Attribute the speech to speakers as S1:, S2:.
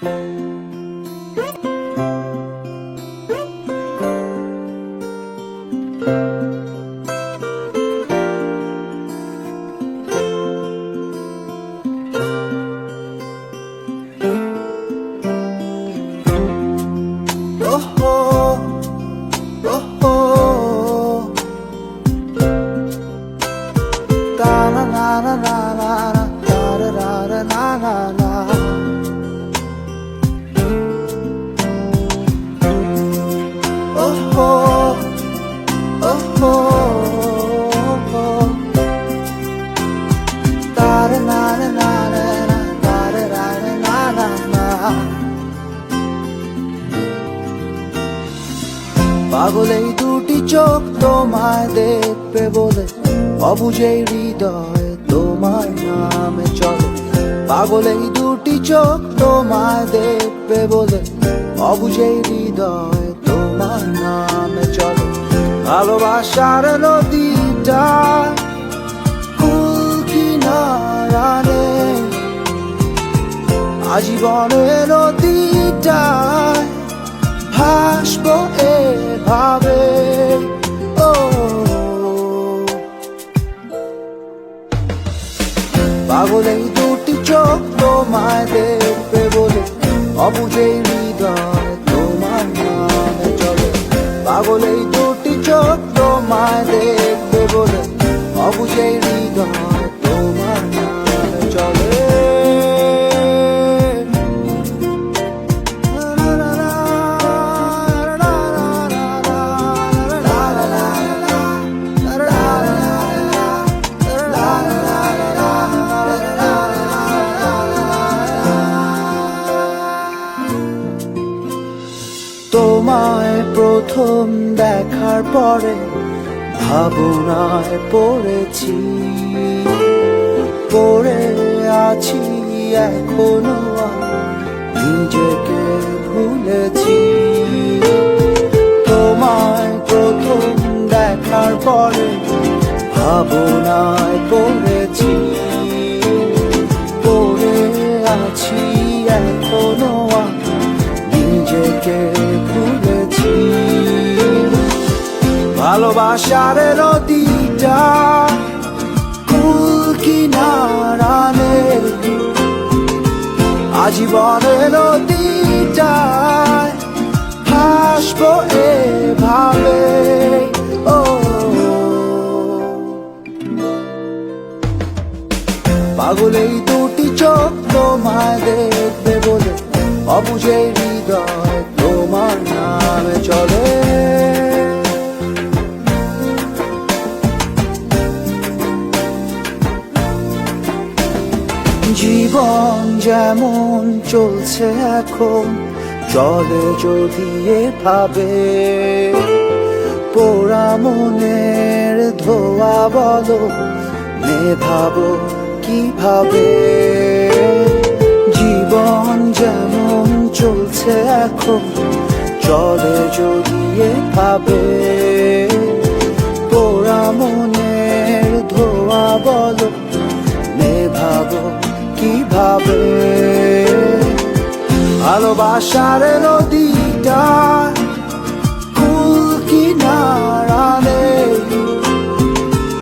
S1: Música পাগল এই দুটি চোখ তোমায় দেখবে বলে অবুঝেই হৃদয় তোমার নামে চলে। পাগল এই দুটি চোখ তোমায় দেখবে বলে অবুঝেই হৃদয় তোমার নামে চলে। ভালোবাসার নদীটা কুল কিনারা নদীটায় ভাসবো এভাবে। ও। পাগল এই দুটি চোখ তোমায় দেখবে বলে, অবুঝেই হৃদয় তোমার নামে চলে। পাগল হৃদয় তোমার চলে। তোমায় প্রথম দেখার পরে ভাবনায় পড়েছি পড়ে আছি এখনও নিজেকে ভুলেছি। তোমায় প্রথম দেখার পরে ভাবনায় পড়েছি ভালোবাসার নদীটা কুল কিনারা নেই। আজীবনের নদীটায় হাসবো এভাবে। ও। পাগল এই দুটি চোখ তোমায় দেখবে বলে অবুঝে হৃদয় তোমার নামে চলে। জীবন যেমন চলছে এখন চলে যদি এভাবে পোড়া মনের ধোয়া বলো নেভাবো কীভাবে? জীবন যেমন চলছে এখন চলে যদি এভাবে পোড়া মনের আশার নদীটা ফুল কিনারানে